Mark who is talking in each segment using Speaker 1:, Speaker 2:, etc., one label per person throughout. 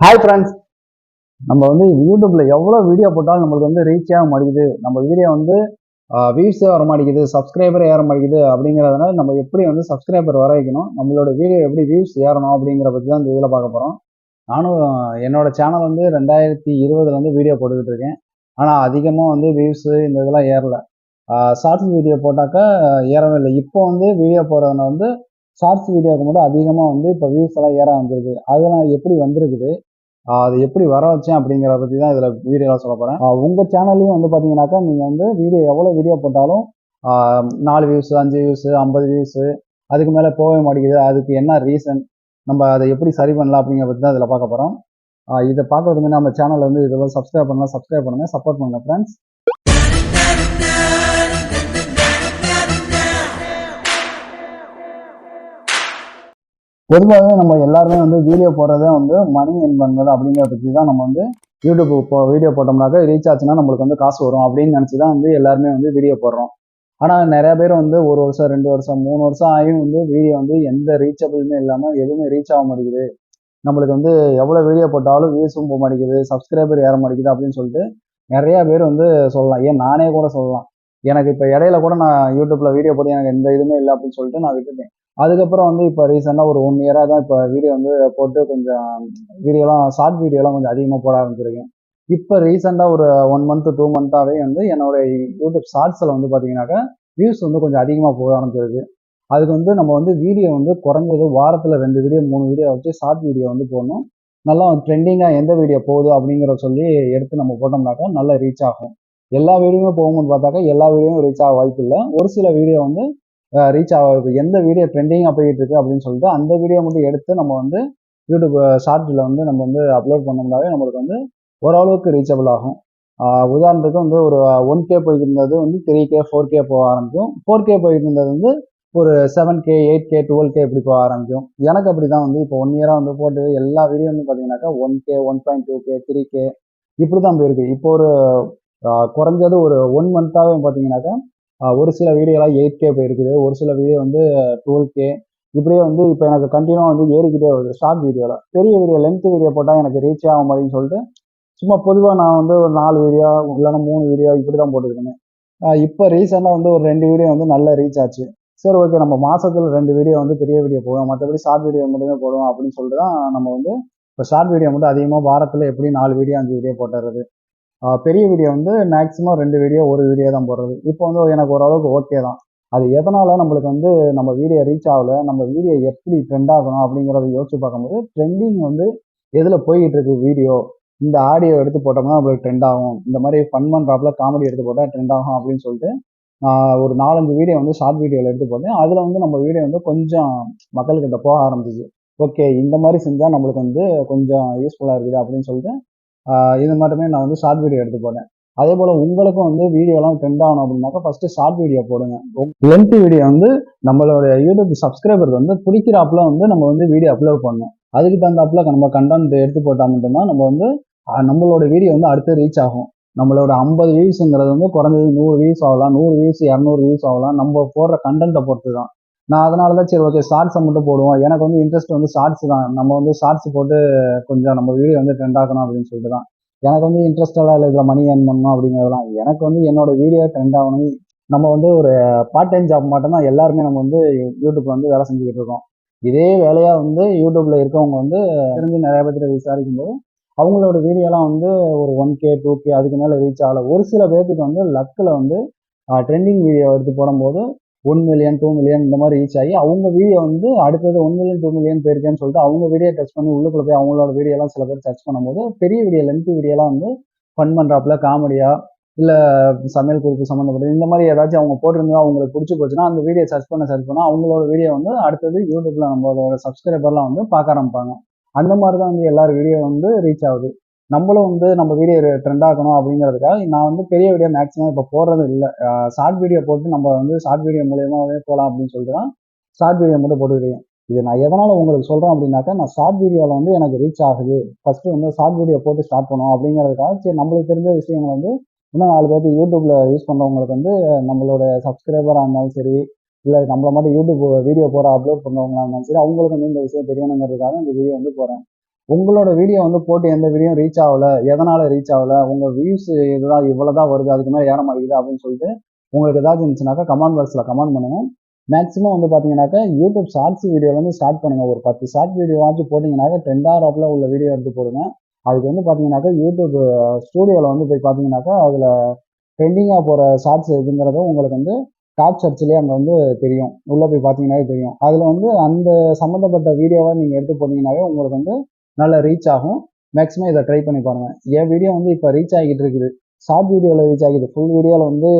Speaker 1: Hi friends நம்ம வந்து யூடியூப்ல எவ்வளோ வீடியோ போட்டாலும் நம்மளுக்கு வந்து ரீச் ஆக மாட்டேங்குது. நம்ம வீடியோ வந்து வியூஸே வர மாட்டேங்குது சப்ஸ்கிரைபர் ஏற மாட்டேங்குது அப்படிங்கிறதுனால நம்ம எப்படி வந்து சப்ஸ்கிரைபர் வர வைக்கணும் நம்மளோட வீடியோ எப்படி வியூஸ் ஏறணும் அப்படிங்கிற பற்றி தான் இந்த இதில் பார்க்க போகிறோம் நானும் என்னோட சேனல் வந்து ரெண்டாயிரத்தி இருபதுலேருந்து வீடியோ போட்டுக்கிட்டு இருக்கேன். ஆனால் அதிகமாக வந்து வியூஸு இந்த இதெல்லாம் ஏறல. ஷார்ட்ஸ் வீடியோ போட்டாக்கா ஏறவே இல்லை. இப்போ வந்து வீடியோ போடுறதுன வந்து ஷார்ட்ஸ் வீடியோக்கு மட்டும் அதிகமாக வந்து இப்போ வியூஸ் எல்லாம் ஏற வந்திருக்கு அதெல்லாம் எப்படி வந்திருக்குது? அது எப்படி வர வச்சேன் அப்படிங்கிறத பற்றி தான் இதில் வீடியோவில் சொல்ல போகிறேன் உங்கள் சேனல்லையும் வந்து பார்த்தீங்கன்னாக்கா நீங்கள் வந்து வீடியோ எவ்வளோ வீடியோ போட்டாலும் நாலு வியூஸு அஞ்சு வியூஸு ஐம்பது வியூஸு அதுக்கு மேலே போகவே மாட்டேங்குது. அதுக்கு என்ன ரீசன் நம்ம அதை எப்படி சரி பண்ணலாம் அப்படிங்கிற பற்றி தான் இதில் பார்க்க போகிறோம் இதை பார்க்கறதுக்கு நம்ம சேனல் வந்து இதில் சப்ஸ்கிரைப் பண்ணலாம் சப்ஸ்கிரைப் பண்ணுங்கள் சப்போர்ட் பண்ணுங்கள் ஃப்ரெண்ட்ஸ் பொதுவாகவே நம்ம எல்லாருமே வந்து வீடியோ போடுறதே வந்து மணி என் பண்ணுறது அப்படிங்கிறத பற்றி தான் நம்ம வந்து யூடியூப் இப்போ வீடியோ போட்டோம்னாக்கா ரீச் ஆச்சுன்னா நம்மளுக்கு வந்து காசு வரும் அப்படின்னு நினச்சி தான் வந்து எல்லாருமே வந்து வீடியோ போடுறோம். ஆனால் நிறைய பேர் வந்து ஒரு வருஷம் ரெண்டு வருஷம் மூணு வருஷம் ஆகியும் வந்து வீடியோ வந்து எந்த ரீச்சபிளுமே இல்லாமல் எதுவுமே ரீச் ஆக மாட்டேங்குது. நம்மளுக்கு வந்து எவ்வளோ வீடியோ போட்டாலும் வியூஸும் போக மாட்டேங்குது சப்ஸ்கிரைபர் ஏற மாட்டேங்குது அப்படின்னு சொல்லிட்டு நிறையா பேர் வந்து சொல்லலாம். ஏன் நானே கூட சொல்லலாம். எனக்கு இப்போ இடையில கூட நான் யூடியூப்பில் வீடியோ போட்டு எனக்கு எந்த இதுவுமே இல்லை அப்படின்னு சொல்லிட்டு நான் விட்டுட்டேன். அதுக்கப்புறம் வந்து இப்போ ரீசெண்டாக ஒரு ஒன் இயராக தான் இப்போ வீடியோ வந்து போட்டு கொஞ்சம் வீடியோலாம் ஷார்ட் வீடியோலாம் கொஞ்சம் அதிகமாக போட ஆரம்பிச்சிருக்கேன். இப்போ ரீசெண்டாக ஒரு ஒன் மந்த்து டூ மந்த்தாகவே வந்து என்னோட யூடியூப் ஷார்ட்ஸில் வந்து பார்த்தீங்கன்னாக்கா வியூஸ் வந்து கொஞ்சம் அதிகமாக போக ஆரம்பிச்சிருக்கு. அதுக்கு வந்து நம்ம வந்து வீடியோ வந்து குறைஞ்சது வாரத்தில் ரெண்டு வீடியோ மூணு வீடியோ வச்சு ஷார்ட் வீடியோ வந்து போடணும். நல்லா ட்ரெண்டிங்காக எந்த வீடியோ போகுது அப்படிங்கிறத சொல்லி எடுத்து நம்ம போட்டோம்னாக்கா நல்லா ரீச் ஆகும். எல்லா வீடியோவுமே போகும்போது பார்த்தாக்கா எல்லா வீடியோவும் ரீச் ஆக வாய்ப்பு இல்லை. ஒரு சில வீடியோ வந்து ரீச் ஆகுது எந்த வீடியோ ட்ரெண்டிங்காக போயிட்டு இருக்கு அப்படின்னு சொல்லிட்டு அந்த வீடியோ மட்டும் எடுத்து நம்ம வந்து யூடியூப் ஷார்ட்ஸில் வந்து நம்ம வந்து அப்லோட் பண்ணோம்னாவே நம்மளுக்கு வந்து ஓரளவுக்கு ரீச்சபிள் ஆகும். உதாரணத்துக்கு வந்து ஒரு ஒன் கே போயிட்டு இருந்தது வந்து த்ரீ கே ஃபோர் கே போக ஆரம்பிக்கும். ஃபோர் கே போயிட்டு இருந்தது வந்து ஒரு seven K eight K twelve K இப்படி போக ஆரம்பிக்கும். எனக்கு அப்படி தான் வந்து இப்போ ஒன் இயராக வந்து போட்டு எல்லா வீடியோ வந்து பார்த்தீங்கன்னாக்கா one K one point two K three K இப்படி தான் போயிருக்கு. இப்போ ஒரு குறைஞ்சது ஒரு ஒன் மந்த்தாகவே பார்த்தீங்கன்னாக்கா ஒரு சில வீடியோலாம் எயிட் கே போயிருக்குது. ஒரு சில வீடியோ வந்து டுவெல் கே இப்படியே வந்து இப்போ எனக்கு கண்டினியூவாக வந்து ஏறிக்கிட்டே வருது. ஷார்ட் வீடியோவில் பெரிய வீடியோ லென்த் வீடியோ போட்டால் எனக்கு ரீச் ஆகும் அப்படின்னு சொல்லிட்டு சும்மா பொதுவாக நான் வந்து ஒரு நாலு வீடியோ இல்லைன்னா மூணு வீடியோ இப்படி தான் போட்டுருக்கேன் இப்போ ரீசெண்டாக வந்து ஒரு ரெண்டு வீடியோ வந்து நல்ல ரீச் ஆச்சு. சரி ஓகே நம்ம மாசத்துல ரெண்டு வீடியோ வந்து பெரிய வீடியோ போடுவோம். மற்றபடி ஷார்ட் வீடியோ மட்டுமே போடுவோம் அப்படின்னு சொல்லிட்டு தான் நம்ம வந்து இப்போ ஷார்ட் வீடியோ மட்டும் அதிகமாக வாரத்தில் எப்படி நாலு வீடியோ அஞ்சு வீடியோ போட்டுறது. பெரிய வீடியோ வந்து மேக்ஸிமம் ரெண்டு வீடியோ ஒரு வீடியோ தான் போடுறது. இப்போ வந்து எனக்கு ஓரளவுக்கு ஓகே தான். அது எதனால் நம்மளுக்கு வந்து நம்ம வீடியோ ரீச் ஆகல நம்ம வீடியோ எப்படி ட்ரெண்ட் ஆகணும் அப்படிங்கிறத யோசிச்சு பார்க்கும்போது ட்ரெண்டிங் வந்து எதில் போய்கிட்டு இருக்கு வீடியோ இந்த ஆடியோ எடுத்து போட்டோம்னா நம்மளுக்கு ட்ரெண்ட் ஆகும். இந்த மாதிரி ஃபன் பண்ணுறாப்பில் காமெடி எடுத்து போட்டால் ட்ரெண்ட் ஆகும் அப்படின்னு சொல்லிட்டு நான் ஒரு நாலஞ்சு வீடியோ வந்து ஷார்ட் வீடியோவில் எடுத்து போட்டேன். அதில் வந்து நம்ம வீடியோ வந்து கொஞ்சம் மக்கள்கிட்ட போக ஆரம்பிச்சிச்சு. ஓகே இந்த மாதிரி செஞ்சால் நம்மளுக்கு வந்து கொஞ்சம் யூஸ்ஃபுல்லாக இருக்குது அப்படின்னு சொல்லிட்டு இது மட்டுமே நான் வந்து ஷார்ட் வீடியோ எடுத்து போட்டேன். அதே போல் உங்களுக்கும் வந்து வீடியோலாம் ட்ரெண்ட் ஆகணும் அப்படின்னாக்கா ஃபஸ்ட்டு ஷார்ட் வீடியோ போடுங்க. லென்த் வீடியோ வந்து நம்மளோட யூடியூப் சப்ஸ்கிரைபருக்கு வந்து பிடிக்கிறாப்புல வந்து நம்ம வந்து வீடியோ அப்லோட் பண்ணணும். அதுக்கு தகுந்தாப்புல நம்ம கண்டென்ட் எடுத்து போட்டால் மட்டும்தான் நம்ம வந்து நம்மளோட வீடியோ வந்து அடுத்து ரீச் ஆகும். நம்மளோட ஐம்பது வியூஸுங்கிறது வந்து குறைஞ்சது நூறு வியூஸ் ஆகலாம் நூறு வியூஸ் இரநூறு வியூஸ் ஆகலாம். நம்ம போடுற கண்டென்ட்டை பொறுத்து தான் நான் அதனால தான் சரி ஓகே ஷார்ட்ஸை மட்டும் போடுவோம். எனக்கு வந்து இன்ட்ரெஸ்ட் வந்து ஷார்ட்ஸ் தான். நம்ம வந்து ஷார்ட்ஸ் போட்டு கொஞ்சம் நம்ம வீடியோ வந்து ட்ரெண்ட் ஆகணும் அப்படின்னு சொல்லிட்டு தான். எனக்கு வந்து இன்ட்ரெஸ்டெல்லாம் இல்லை இதில் மணி ஏர்ன் பண்ணணும் அப்படிங்கிறதுலாம் எனக்கு வந்து என்னோட வீடியோ ட்ரெண்ட் ஆகணும். நம்ம வந்து ஒரு பார்ட் டைம் ஜாப் மட்டும்தான் எல்லாருமே நம்ம வந்து யூடியூப்ல வந்து வேலை செஞ்சுக்கிட்டு இருக்கோம். இதே வேலையாக வந்து யூடியூப்ல இருக்கவங்க வந்து தெரிஞ்சு நிறைய பேர்கிட்ட விசாரிக்கும் போது அவங்களோட வீடியோலாம் வந்து ஒரு ஒன் கே டூ கே அதுக்கு மேலே ரீச் ஆகல. ஒரு சில பேர்த்துக்கு வந்து லக்கில் வந்து ட்ரெண்டிங் வீடியோ எடுத்து போடும்போது ஒன் மில்லியன் டூ மில்லியன் இந்த மாதிரி ரீச் ஆகி அவங்க வீடியோ வந்து அடுத்தது ஒன் மில்லியன் டூ மில்லியன் போயிருக்கேன்னு சொல்லிட்டு அவங்க வீடியோ டச் பண்ணி உள்ளுக்குள்ள போய் அவங்களோட வீடியோலாம் சில பேர் சர்ச் பண்ணும்போது பெரிய வீடியோ லென்த் வீடியோலாம் வந்து ஃபன் பண்ணுறாப்புல காமெடியா இல்லை சமையல் குறிப்பு சம்மந்தப்பட்டது இந்த மாதிரி ஏதாச்சும் அவங்க போட்டிருந்தா அவங்களுக்கு பிடிச்சி போச்சுன்னா அந்த வீடியோ சர்ச் பண்ண சர்ச் பண்ணால் அவங்களோட வீடியோ வந்து அடுத்தது யூடியூப்ல நம்மளோட சப்ஸ்கிரைபர்லாம் வந்து பார்க்க ஆரம்பிப்பாங்க. அந்த மாதிரி தான் வந்து எல்லார் வீடியோ வந்து ரீச் ஆகுது. நம்மளும் வந்து நம்ம வீடியோ ட்ரெண்ட் ஆகணும் அப்படிங்கிறதுக்காக நான் வந்து பெரிய வீடியோ மேக்ஸிமம் இப்போ போடுறது இல்லை. ஷார்ட் வீடியோ போட்டு நம்ம வந்து ஷார்ட் வீடியோ மூலியமாகவே போகலாம் அப்படின்னு சொல்லிட்டு தான் ஷார்ட் வீடியோ மட்டும் போட்டுக்கிறேன் இது நான் எதனால் உங்களுக்கு சொல்கிறேன் அப்படின்னாக்கா நான் ஷார்ட் வீடியோவில் வந்து எனக்கு ரீச் ஆகுது. ஃபஸ்ட்டு வந்து ஷார்ட் வீடியோ போட்டு ஸ்டார்ட் பண்ணுவோம் அப்படிங்கிறதுக்காக சரி நம்மளுக்கு தெரிஞ்ச விஷயங்கள் வந்து இன்னும் நாலு பேர்த்து யூடியூப்பில் யூஸ் பண்ணுறவங்களுக்கு வந்து நம்மளோட சப்ஸ்கிரைபராக இருந்தாலும் சரி இல்லை நம்மள மட்டும் யூடியூப் வீடியோ போகிற அப்லோட் பண்ணுறவங்களா இருந்தாலும் சரி அவங்களுக்கு வந்து இந்த விஷயம் தெரியணுங்கிறதுக்காக இந்த வீடியோ வந்து போகிறேன் உங்களோட வீடியோ வந்து போட்டு எந்த வீடியோ ரீச் ஆகல எதனால ரீச் ஆகல உங்க வியூஸ் இதுதான் இவ்வளவுதான் வருது அதுக்கு மேலே ஏற மாட்டேங்குது அப்படின்னு சொல்லிட்டு உங்களுக்கு ஏதாச்சும் இருந்துச்சுனாக்கா கமெண்ட் பாக்ஸ்ல கமெண்ட் பண்ணுங்க. மேக்ஸிமம் வந்து பார்த்தீங்கன்னாக்கா யூடியூப் ஷார்ட்ஸ் வீடியோ வந்து ஸ்டார்ட் பண்ணுங்க. ஒரு பத்து ஷார்ட் வீடியோ போட்டிங்கனாக்கா போட்டிங்கனாக்கா ட்ரெண்டாகிறப்பில் உள்ள வீடியோ எடுத்து போடுங்க. அதுக்கு வந்து பார்த்தீங்கன்னாக்கா யூடியூப் ஸ்டூடியோவில் வந்து போய் பார்த்தீங்கன்னாக்கா அதில் ட்ரெண்டிங்காக போகிற ஷார்ட்ஸ் இதுங்கிறத உங்களுக்கு வந்து டாப் சர்ச்லேயே அங்கே வந்து தெரியும். உள்ளே போய் பார்த்தீங்கன்னாவே தெரியும். அதில் வந்து அந்த சம்மந்தப்பட்ட வீடியோவை நீங்கள் எடுத்து போனீங்கன்னாவே உங்களுக்கு வந்து நல்ல ரீச் ஆகும். மேக்ஸிமம் இதை ட்ரை பண்ணி பாருங்கள் என் வீடியோ வந்து இப்போ ரீச் ஆகிட்டு இருக்குது. ஷார்ட் வீடியோவில் ரீச் ஆகிது ஃபுல் வீடியோவில் வந்து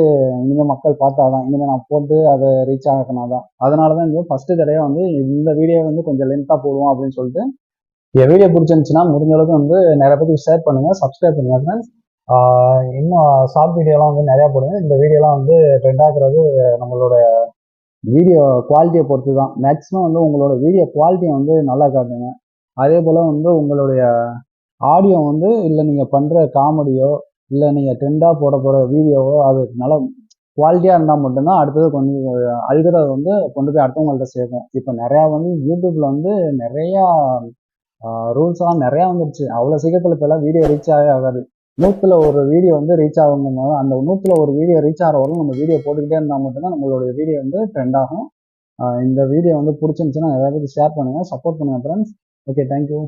Speaker 1: இனிமேல் மக்கள் பார்த்தா தான் இனிமேல் நான் போட்டு அதை ரீச் ஆகினா தான் அதனால தான் இந்த ஃபஸ்ட்டு தடையாக வந்து இந்த வீடியோ வந்து கொஞ்சம் லென்த்தாக போடுவோம் அப்படின்னு சொல்லிட்டு என் வீடியோ பிடிச்சிருந்துச்சுன்னா முடிஞ்ச அளவுக்கு வந்து நிறைய பேருக்கு ஷேர் பண்ணுங்கள் சப்ஸ்கிரைப் பண்ணுங்கள் ஃப்ரெண்ட்ஸ் இன்னும் ஷார்ட் வீடியோலாம் வந்து நிறையா போடுங்க. இந்த வீடியோலாம் வந்து ட்ரெண்ட் ஆகுறது நம்மளோட வீடியோ குவாலிட்டியை பொறுத்து தான் மேக்ஸிமம் வந்து உங்களோட வீடியோ குவாலிட்டியை வந்து நல்லா காட்டுங்க. அதே போல் வந்து உங்களுடைய ஆடியோ வந்து இல்லை நீங்கள் பண்ணுற காமெடியோ இல்லை நீங்கள் ட்ரெண்டாக போட போகிற வீடியோவோ அது நல்லா குவாலிட்டியாக இருந்தால் மட்டும்தான் அடுத்தது கொஞ்சம் அழுகிறத வந்து கொண்டு போய் அடுத்தவங்கள்ட்ட சேர்க்கும். இப்போ நிறையா வந்து யூடியூப்பில் வந்து நிறையா ரூல்ஸ்லாம் நிறையா வந்துடுச்சு அவ்வளோ சீக்கிரத்தில் இப்போல்லாம் வீடியோ ரீச் ஆகவே ஆகாது. நூற்றில் ஒரு வீடியோ வந்து ரீச் ஆகும் அந்த நூற்றில் ஒரு வீடியோ ரீச் ஆகிற வரைக்கும் நம்ம வீடியோ போட்டுக்கிட்டே இருந்தால் மட்டும்தான் நம்மளுடைய வீடியோ வந்து ட்ரெண்ட் ஆகும். இந்த வீடியோ வந்து பிடிச்சிருந்துச்சுன்னா நிறைய பேருக்கு ஷேர் பண்ணுங்கள் சப்போர்ட் பண்ணுங்கள் ஃப்ரெண்ட்ஸ் ஓகே தேங்க்யூ